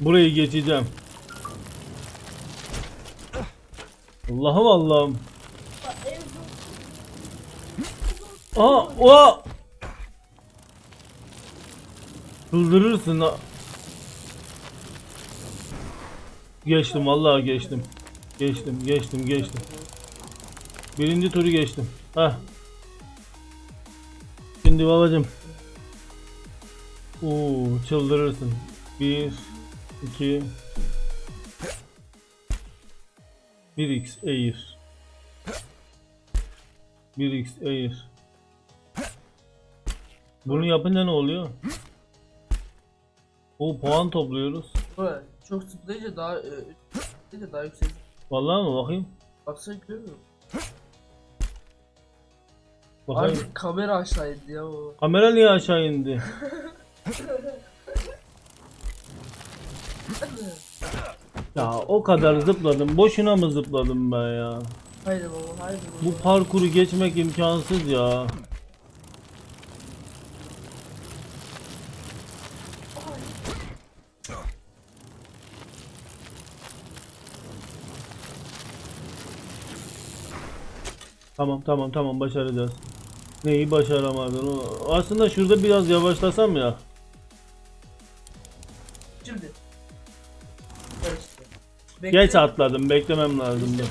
Burayı geçeceğim. Allah'ım Allah'ım. Aa, o. Çıldırırsın ha. Geçtim vallahi geçtim. Geçtim, geçtim, geçtim. Birinci turu geçtim. Heh. Şimdi babacım. Oo, çıldırırsın. Bir, iki, bir x eğir. Bir x eğir. Bunu yapınca ne oluyor? O puan topluyoruz. Evet, çok zıplayınca daha e, zıplayınca daha yüksek. Vallahi mi bakayım? Baksana görüyor musun? Bakayım. Abi kamera aşağı indi ya o. Kamera niye aşağı indi? ya o kadar zıpladım. Boşuna mı zıpladım ben ya? Haydi baba haydi baba. Bu parkuru geçmek imkansız ya. Tamam tamam tamam başaracağız. Neyi başaramadın? Aslında şurada biraz yavaşlasam ya. Geç atladım beklemem lazımdı.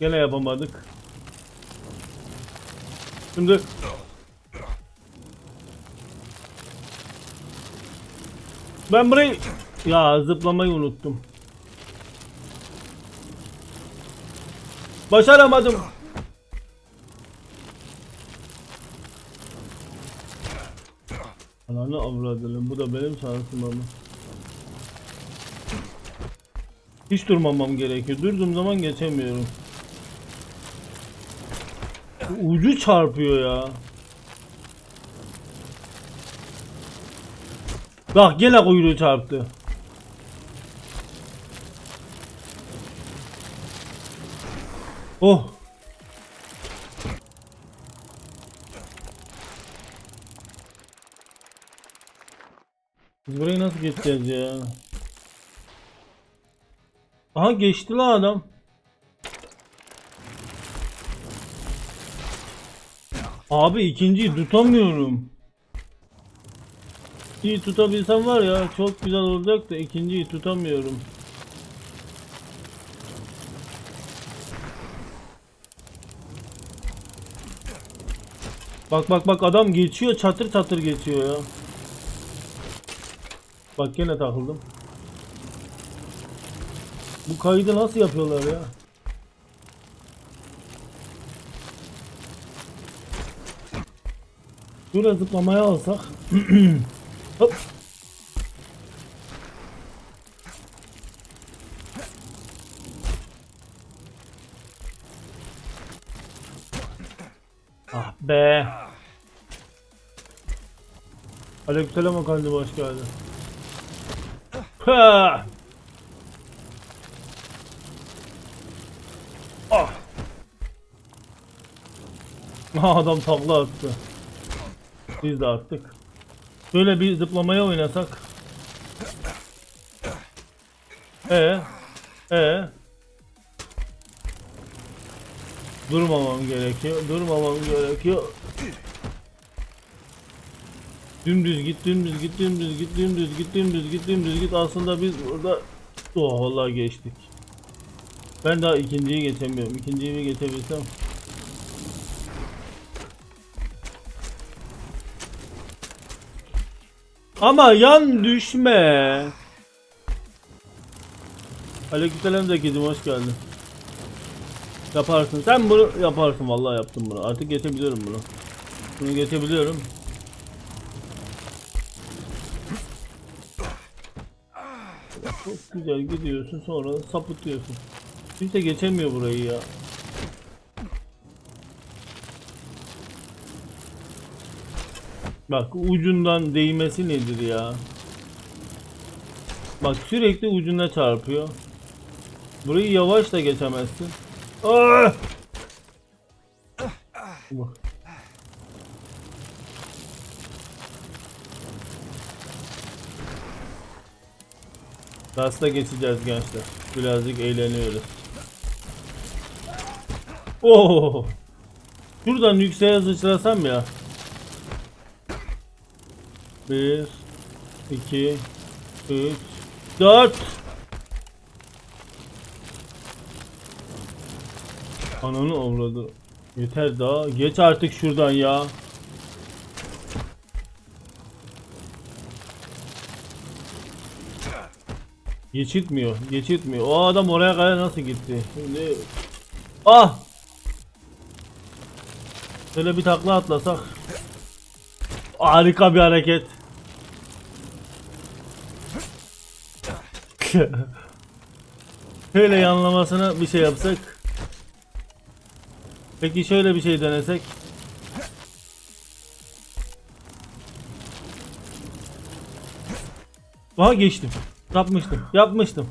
Gene yapamadık. Şimdi Ben burayı ya zıplamayı unuttum. Başaramadım. Ananı avradını bu da benim şansım ama. Hiç durmamam gerekiyor. Durduğum zaman geçemiyorum. Ucu çarpıyor ya. Bak gene kuyruğu çarptı. Oh. Burayı nasıl geçeceğiz ya? Aha geçti la adam. Abi ikinciyi tutamıyorum. İyi tutabilsem var ya çok güzel olacak da ikinciyi tutamıyorum. Bak bak bak adam geçiyor çatır çatır geçiyor ya. Bak gene takıldım. Bu kaydı nasıl yapıyorlar ya? Şöyle zıplamaya alsak. Hop. Ah be. Aleykümselam efendim hoş geldin. Ha. Ah. Ah, Adam takla attı. Biz de attık. Şöyle bir zıplamaya oynasak. Ee, ee. Durmamam gerekiyor. Durmamam gerekiyor. Dümdüz git, dümdüz git, dümdüz git, dümdüz git, dümdüz git, dümdüz git. Aslında biz burada oh vallahi geçtik. Ben daha ikinciyi geçemiyorum. İkinciyi bir geçebilsem. Ama yan düşme. Aleykümselam Zeki'cim hoş geldin. Yaparsın. Sen bunu yaparsın. Vallahi yaptım bunu. Artık geçebiliyorum bunu. Bunu geçebiliyorum. Çok güzel gidiyorsun sonra sapıtıyorsun. Kimse geçemiyor burayı ya. Bak ucundan değmesi nedir ya? Bak sürekli ucuna çarpıyor. Burayı yavaş da geçemezsin. Ah! Bak. Rasta geçeceğiz gençler. Birazcık eğleniyoruz. Oo. Şuradan yükseğe sıçrasam ya. 1 2 3 4 Ananı avradı. Yeter daha. Geç artık şuradan ya. Geçitmiyor. Geçitmiyor. O adam oraya kadar nasıl gitti? Şimdi... Ah! Şöyle bir takla atlasak. Harika bir hareket. Şöyle yanlamasına bir şey yapsak. Peki şöyle bir şey denesek. Aha geçtim. Yapmıştım. Yapmıştım.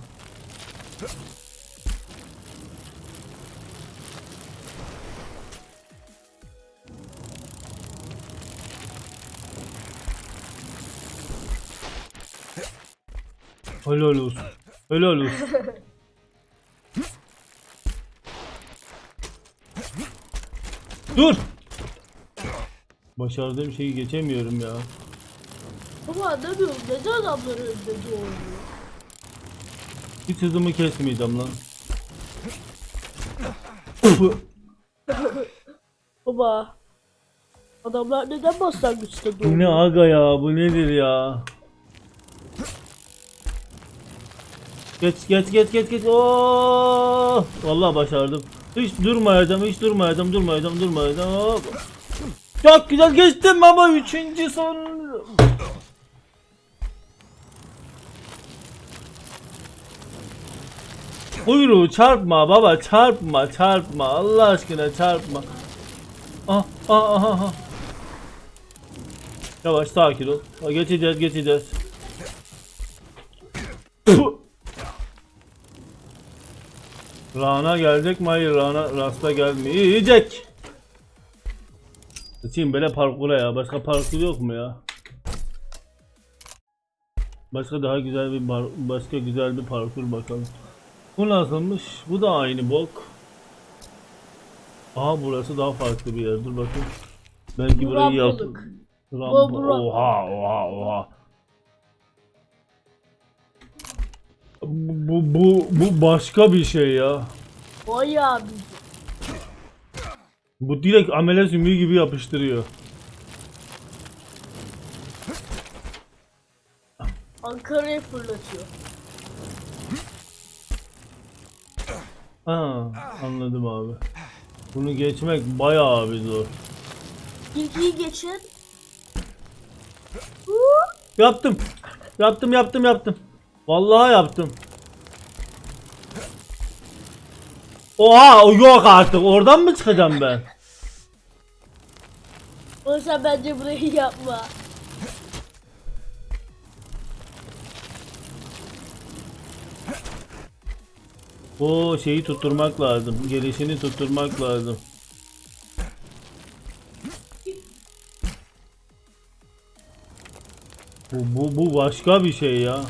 Helal olsun. Helal olsun. Dur. Başardığım şeyi geçemiyorum ya. Baba anlamıyorum neden adamları önde doğuruyor? Hiç hızımı kesmeyeceğim lan. Baba adamlar neden başlangıçta bu ne aga ya bu nedir ya? Geç geç geç geç geç. Oo! Vallahi başardım. Hiç durmayacağım, hiç durmayacağım, durmayacağım, durmayacağım. Hop. Çok güzel geçtim ama üçüncü son. Buyruğu çarpma baba çarpma çarpma Allah aşkına çarpma. Ah ah ah ah. Yavaş sakin ol. Geçeceğiz geçeceğiz. Rana gelecek mi? Hayır Rana rasta gelmeyecek. Sıçayım böyle parkura ya. Başka parkur yok mu ya? Başka daha güzel bir bar- başka güzel bir parkur bakalım. Bu nasılmış? Bu da aynı bok. Aha burası daha farklı bir yer. Dur bakayım. Belki Bu burayı yap. rampa. Oha oha oha. Bu, bu, bu başka bir şey ya. Bayağı bir Bu direkt amele sümüğü gibi yapıştırıyor. Ankara'ya fırlatıyor. Ha, anladım abi. Bunu geçmek bayağı bir zor. İlkiyi geçin. Yaptım. Yaptım yaptım yaptım. Vallahi yaptım. Oha o yok artık. Oradan mı çıkacağım ben? O sen bence burayı yapma. O şeyi tutturmak lazım. Gelişini tutturmak lazım. Bu, bu, bu başka bir şey ya.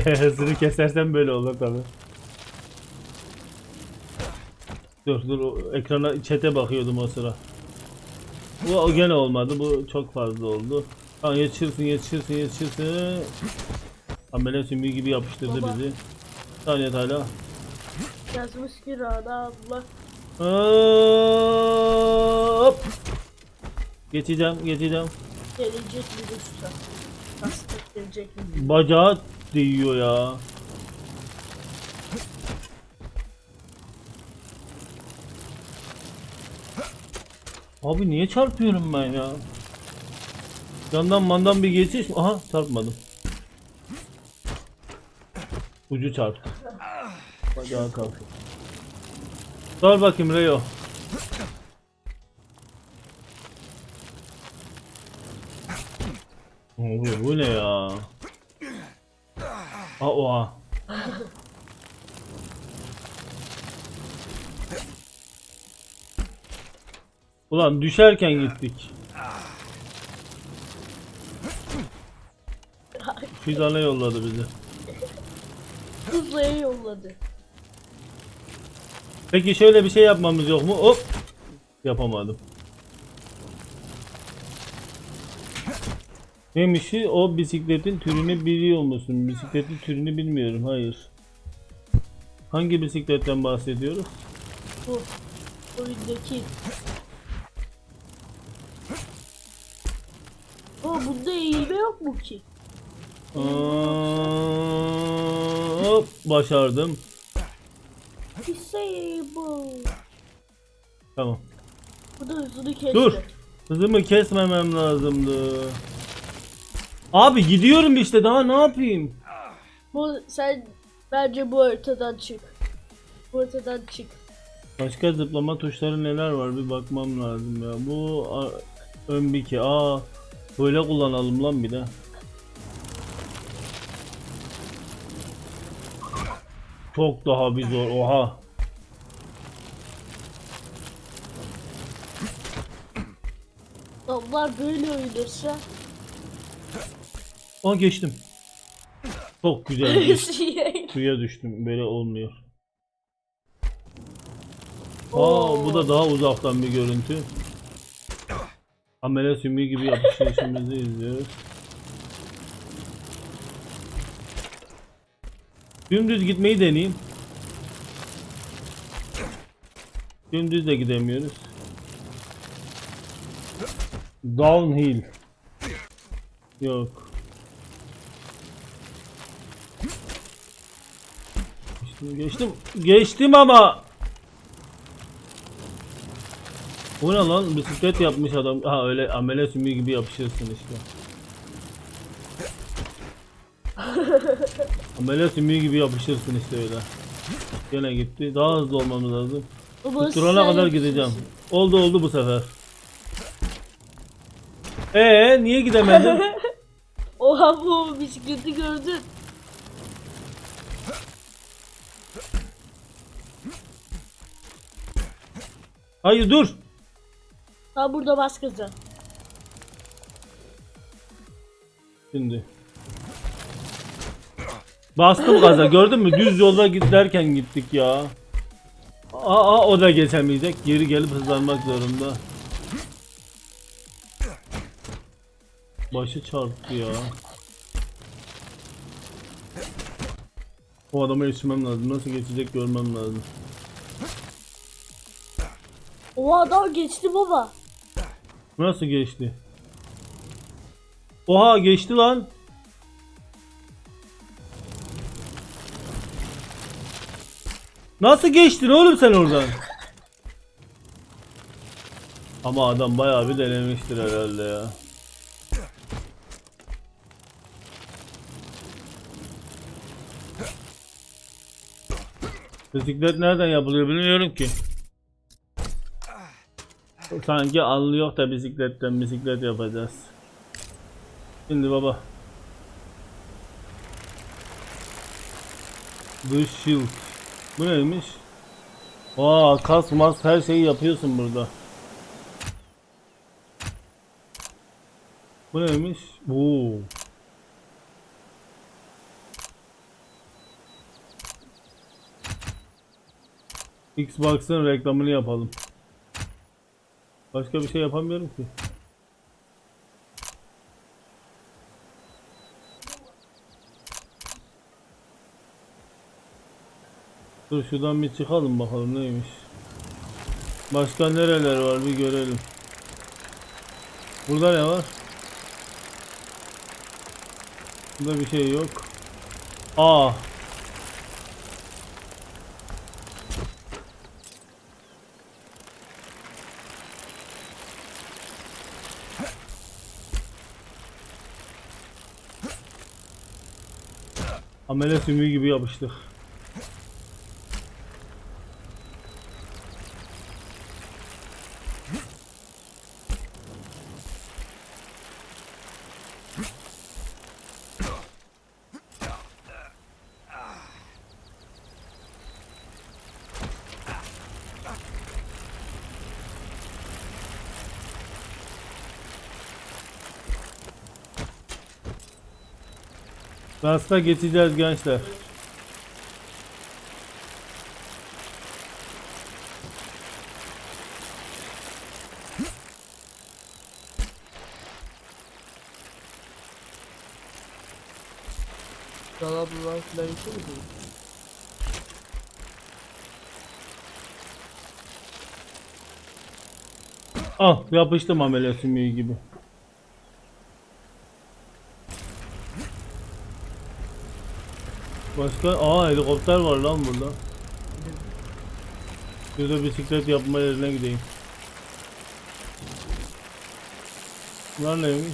Hızını kesersen böyle olur tabi. Dur dur o ekrana çete bakıyordum o sıra. Bu o gene olmadı. Bu çok fazla oldu. Tamam yetişirsin yetişirsin yetişirsin. Amele sümüğü gibi yapıştırdı Baba. bizi. Saniye hala. Yazmış ki Rana abla. Hop. Geçeceğim geçeceğim. Gelecek bir usta. Gelecek mi? Bacağı değiyor ya. Abi niye çarpıyorum ben ya? Yandan mandan bir geçiş. Aha çarpmadım. Ucu çarptı. Bacağı kalktı. Sor bakayım Reo. Bu ne ya? Aa, oha. Ulan düşerken gittik. Fidana yolladı bizi. Tuzla'ya yolladı. Peki şöyle bir şey yapmamız yok mu? Hop. Yapamadım. Neymiş o bisikletin türünü biliyor musun? Bisikletin türünü bilmiyorum. Hayır. Hangi bisikletten bahsediyoruz? Bu. Oyundaki. O bunda eğilme yok mu ki? Aa, hop başardım. Disable. Tamam. Bu da hızını kesti. Dur. Hızımı kesmemem lazımdı. Abi gidiyorum işte daha ne yapayım? Bu sen bence bu haritadan çık. Bu haritadan çık. Başka zıplama tuşları neler var bir bakmam lazım ya. Bu ön bir ki. Aa böyle kullanalım lan bir de. Çok daha bir zor. Oha. Onlar böyle oynarsa Aa geçtim. Çok güzel geçtim. Suya düştüm. Böyle olmuyor. Aa bu da daha uzaktan bir görüntü. Amele sümüğü gibi yapıştırışımızı izliyoruz. Dümdüz gitmeyi deneyeyim. Dümdüz de gidemiyoruz. Downhill. Yok. Geçtim, geçtim. Ama. Bu ne lan? Bisiklet yapmış adam. Ha öyle amele sümüğü gibi yapışırsın işte. amele sümüğü gibi yapışırsın işte öyle. Gene gitti. Daha hızlı olmamız lazım. Sen kadar gideceğim. Oldu oldu bu sefer. Ee niye gidemedim? Oha bu bisikleti gördün. Hayır dur. Ha burada bas gaza. Şimdi. Bastım gaza gördün mü? Düz yolda giderken gittik ya. Aa o da geçemeyecek. Geri gelip hızlanmak zorunda. Başı çarptı ya. O adama yetişmem lazım. Nasıl geçecek görmem lazım. O adam geçti baba. Nasıl geçti? Oha geçti lan. Nasıl geçtin oğlum sen oradan? Ama adam bayağı bir denemiştir herhalde ya. Bisiklet nereden yapılıyor bilmiyorum ki. Sanki anlıyor da bisikletten bisiklet yapacağız. Şimdi baba. The Shield. Bu neymiş? Aa kas mas her şeyi yapıyorsun burada. Bu neymiş? Oo. Xbox'ın reklamını yapalım. Başka bir şey yapamıyorum ki. Dur şuradan bir çıkalım bakalım neymiş. Başka nereler var bir görelim. Burada ne var? Burada bir şey yok. Aa. Amele sümüğü gibi yapıştık. Rasta geçeceğiz gençler. Bunlar falan yüksek mi? Al yapıştım ameliyat sümüğü gibi. Başka? Aa helikopter var lan burada. Şurada bisiklet yapma yerine gideyim. Bunlar neymiş?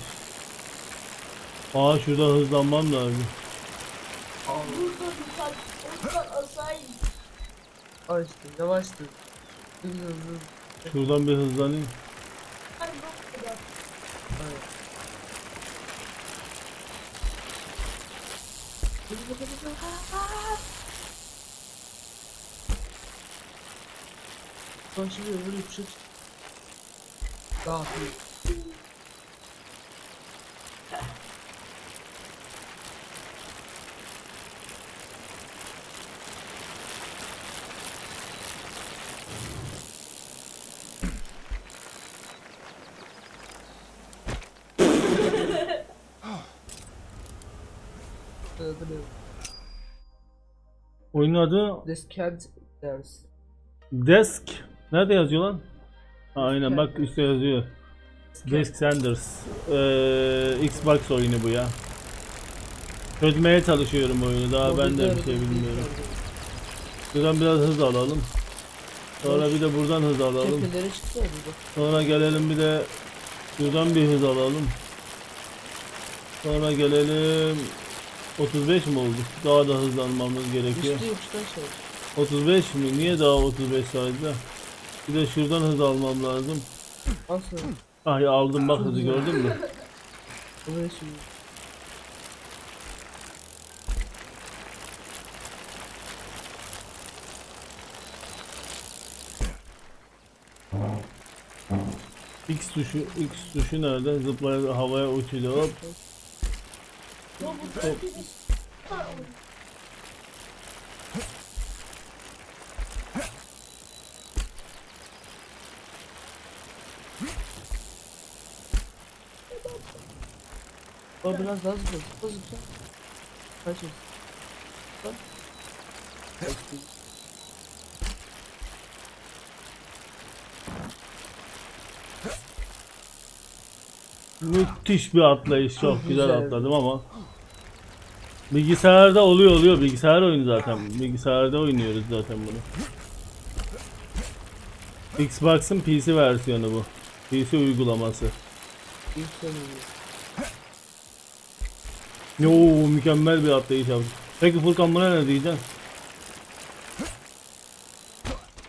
Aa şurada hızlanmam lazım. Burada yukarı. Oradan aşağı in. Açtım, yavaştım. Hızlı hızlı. Şuradan bir hızlanayım. Ay, bu kadar. Evet. Hızlı hızlı hızlı. Ben şimdi öbür uçuk. Daha iyi. Adı ne? Oyunun adı This can't dance. Desk. Nerede yazıyor lan? Ha, aynen bak üstte yazıyor. Desk Sanders. Ee, Xbox oyunu bu ya. Çözmeye çalışıyorum oyunu. Daha ben de bir şey bilmiyorum. Buradan biraz hız alalım. Sonra bir de buradan hız alalım. Tepelere çıktı ya burada. Sonra gelelim bir de şuradan bir hız alalım. Sonra gelelim 35 mi oldu? Daha da hızlanmamız gerekiyor. Üstü yokuştan şey. 35 mi? Niye daha 35 sadece? Bir de şuradan hız almam lazım. Asıl. Ay aldım bak hızı gördün mü? Buraya şimdi. X tuşu X tuşu nerede? Zıplayarak havaya uçuyor. Hop. Bu bu da bir- Ha, O biraz daha zıpla. Zıpla zıpla. Kaç olsun. Bak. Kaçtı. Müthiş bir atlayış. Çok Çok güzel güzel. atladım ama. Bilgisayarda oluyor oluyor. Bilgisayar oyunu zaten. Bilgisayarda oynuyoruz zaten bunu. Xbox'ın PC versiyonu bu. PC uygulaması. Yo mükemmel bir atlayış yaptım. Peki Furkan buna ne diyeceksin?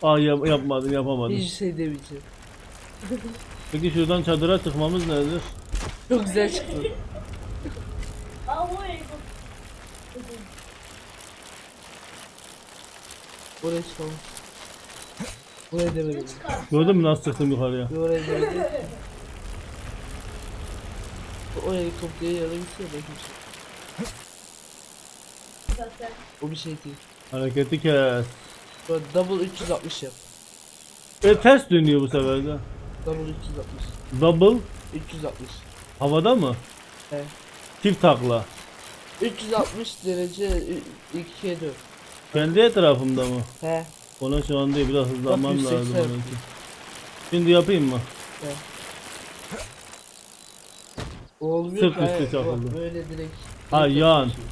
Aa yap- yapmadım yapamadım. Hiçbir şey demeyeceğim. Peki şuradan çadıra çıkmamız nedir? Çok güzel çıktı. Aa, bu ev. Oraya çıkalım. Buraya demedim. Gördün mü nasıl çıktım yukarıya? Bir oraya demedim. O helikopteri yana gitsin ya bakayım. Zaten. O bir şey değil. Hareketi kes. Böyle double 360 yap. E ters dönüyor bu sefer de. Double 360. Double 360. havada mı? He. Çift takla. 360 derece 2'ye 4. Kendi etrafımda mı? He. Ona şu an değil biraz hızlanmam Bak, lazım 180 onun için. Şimdi yapayım mı? He. Olmuyor Sırt ki. üstü hayır. çakıldı. Bak, Böyle direkt. Ha, direkt yan. yapıyorsun.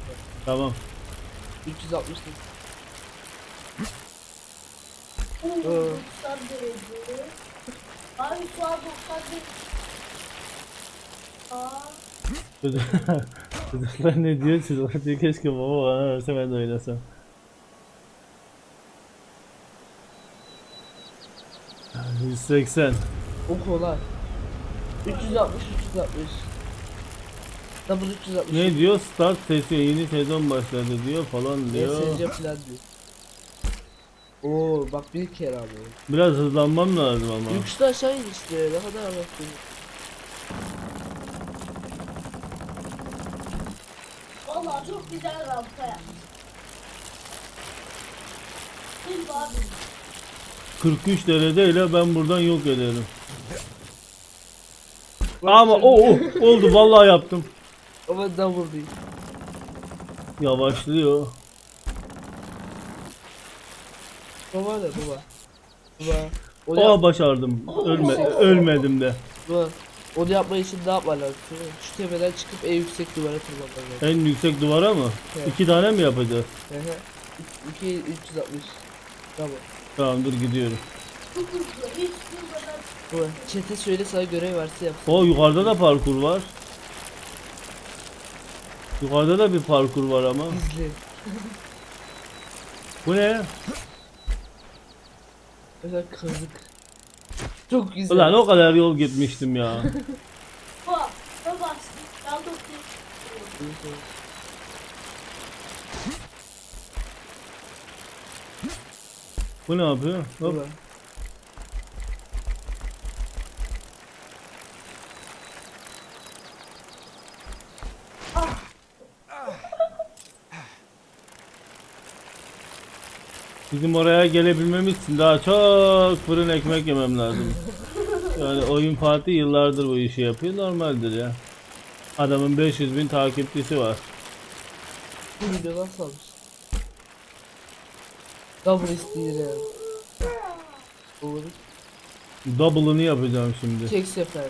Tamam. 360 değil. Oo. 90 derece. Abi şu an 90 derece. Aa, Çocuk- Çocuklar ne diyor? Çocuklar diyor keşke baba bana verse ben de oynasam. ...180. O kolay. 360 360. Double 360. Ne diyor? Start sesi yeni sezon başladı diyor falan diyor. ESC falan diyor. Oo bak bir kere abi. Biraz hızlanmam lazım ama. Yokuşta aşağı in işte. Ne kadar bakıyorsun. Vallahi çok güzel rampa yapmış. Mi abi? 43 dereceyle ben buradan yok ederim. Ama o o oldu vallahi yaptım. Ama double değil. Yavaşlıyor. Baba ne baba? Baba. O Aa yap, başardım. Ölme, ölmedim de. baba. Onu yapmak için ne yapman lazım? Şu tepeden çıkıp en yüksek duvara tırmanman lazım. En yüksek duvara mı? Evet. İki tane mi yapacağız? Hı hı. 2 360. Tamam. Tamam dur gidiyorum. Baba. Çete söyle sana görev verse yapsın. O yukarıda da parkur var. Yukarıda da bir parkur var ama. İzle. Bu ne? Mesela kazık. Çok güzel. Ulan o kadar yol gitmiştim ya. Bak. Bak. Yandım. Bu ne yapıyor? Hop. Baba. Bizim oraya gelebilmemiz için daha çok fırın ekmek yemem lazım. Yani oyun Fatih yıllardır bu işi yapıyor normaldir ya. Adamın 500 bin takipçisi var. Bu videodan salmış. Double yani. Olur. Double'ını yapacağım şimdi. Tek seferde.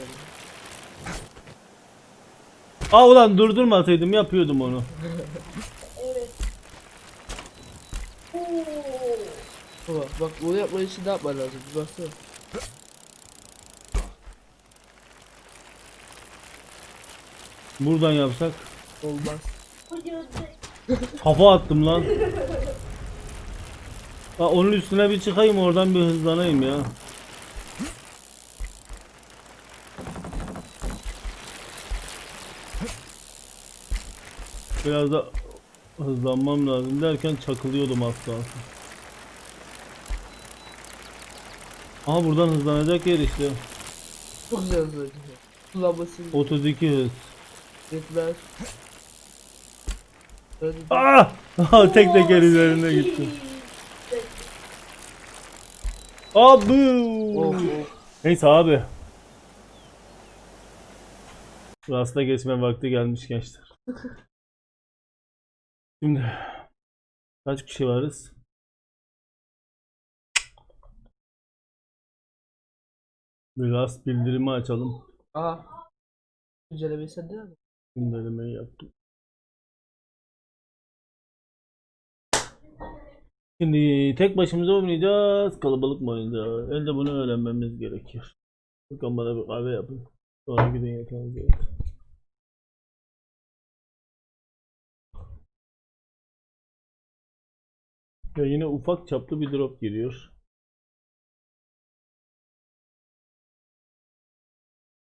Aa ulan durdurmasaydım yapıyordum onu. Evet. Oo. Baba bak bunu yapmak için ne yapman lazım? Bir baksana. Buradan yapsak. Olmaz. Kafa attım lan. Ha, onun üstüne bir çıkayım oradan bir hızlanayım ya. Biraz da hızlanmam lazım derken çakılıyordum kalsın. Aha buradan hızlanacak yer işte. Çok güzel hızlı. Kullanması 32 hız. yetmez. Hadi. Ah! Tek teker üzerine gittim. Abi. Of. Neyse abi. Rasta geçme vakti gelmiş gençler. Şimdi kaç kişi varız? Bir rast bildirimi açalım. Aa. Güncelemeyi sen değil mi? Güncelemeyi yaptım. Şimdi tek başımıza oynayacağız, kalabalık mı oynayacağız? Elde bunu öğrenmemiz gerekiyor. Bakın bana bir kahve yapın. Sonra gidin yatağınıza yatın. Ya yine ufak çaplı bir drop giriyor.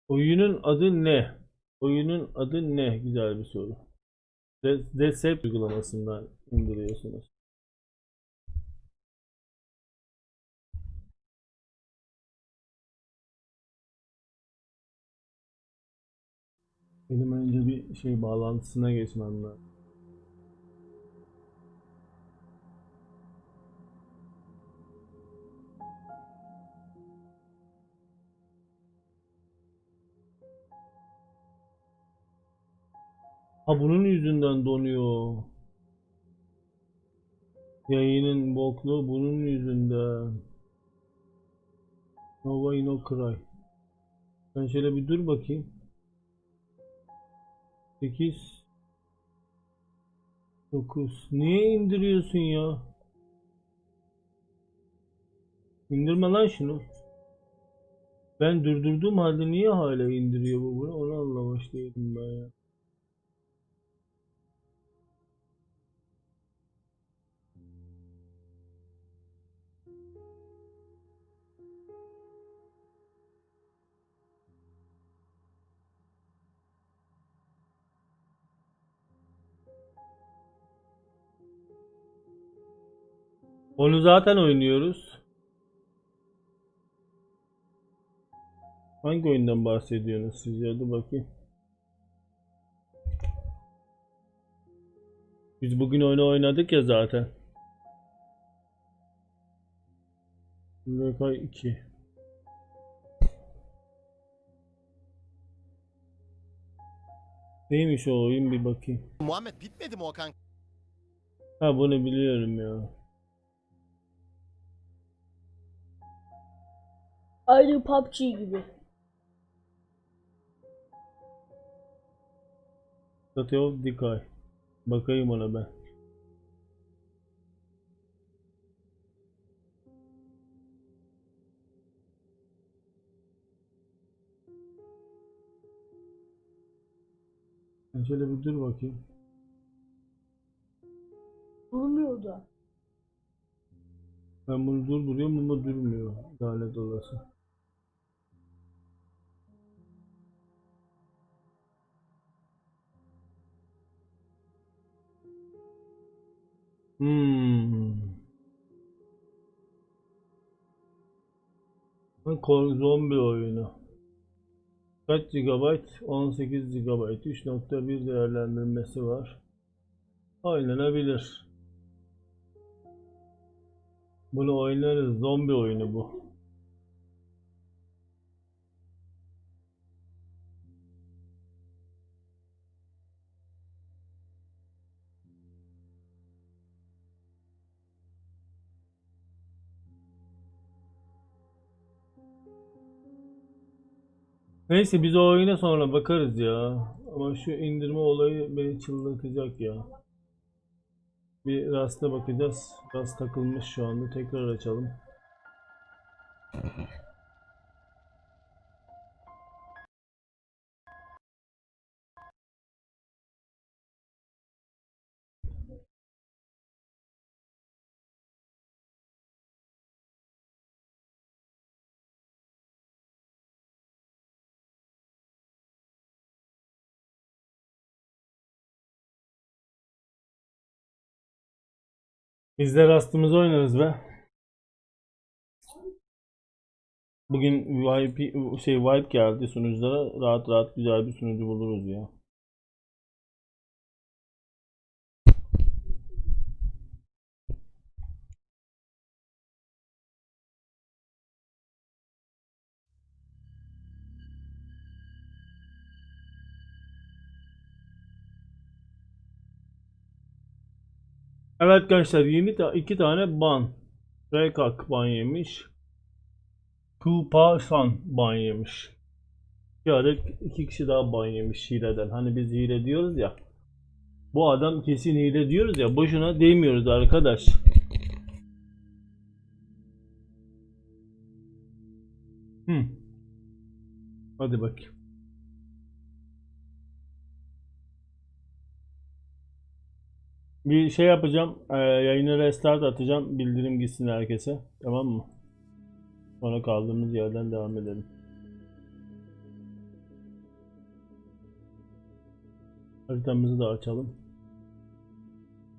Oyunun adı ne? Oyunun adı ne? Güzel bir soru. Desep uygulamasından indiriyorsunuz. Benim önce bir şey bağlantısına geçmem lazım. Ha bunun yüzünden donuyor. Yayının bokluğu bunun yüzünden. Nova no cry. Ben şöyle bir dur bakayım. 8 9 Niye indiriyorsun ya? İndirme lan şunu. Ben durdurduğum halde niye hala indiriyor bu bunu? Onu anlamış değilim ben ya. Onu zaten oynuyoruz. Hangi oyundan bahsediyorsunuz siz ya? Dur bakayım. Biz bugün oyunu oynadık ya zaten. VK 2. Neymiş o oyun bir bakayım. Muhammed bitmedi mi o kanka? Ha bunu biliyorum ya. Aynı PUBG gibi. Statue of Decay. Bakayım ona ben. Ben şöyle bir dur bakayım. Durmuyor da. Ben bunu durduruyorum ama durmuyor. Lanet olası. Hmm. Zombi oyunu. Kaç GB? 18 GB. 3.1 değerlendirmesi var. Oynanabilir. Bunu oynarız. Zombi oyunu bu. Neyse biz o oyuna sonra bakarız ya. Ama şu indirme olayı beni çıldırtacak ya. Bir Rust'a bakacağız. Rust takılmış şu anda. Tekrar açalım. Biz de Rust'ımızı oynarız be. Bugün VIP şey wipe geldi sunuculara. Rahat rahat güzel bir sunucu buluruz ya. Evet arkadaşlar yeni ta iki tane ban. Rekak ban yemiş. Kupa ban yemiş. Bir adet iki kişi daha ban yemiş hileden. Hani biz hile diyoruz ya. Bu adam kesin hile diyoruz ya. Boşuna demiyoruz arkadaş. Hmm. Hadi bakayım. Bir şey yapacağım. Ee, yayını restart atacağım. Bildirim gitsin herkese. Tamam mı? Sonra kaldığımız yerden devam edelim. Haritamızı da açalım.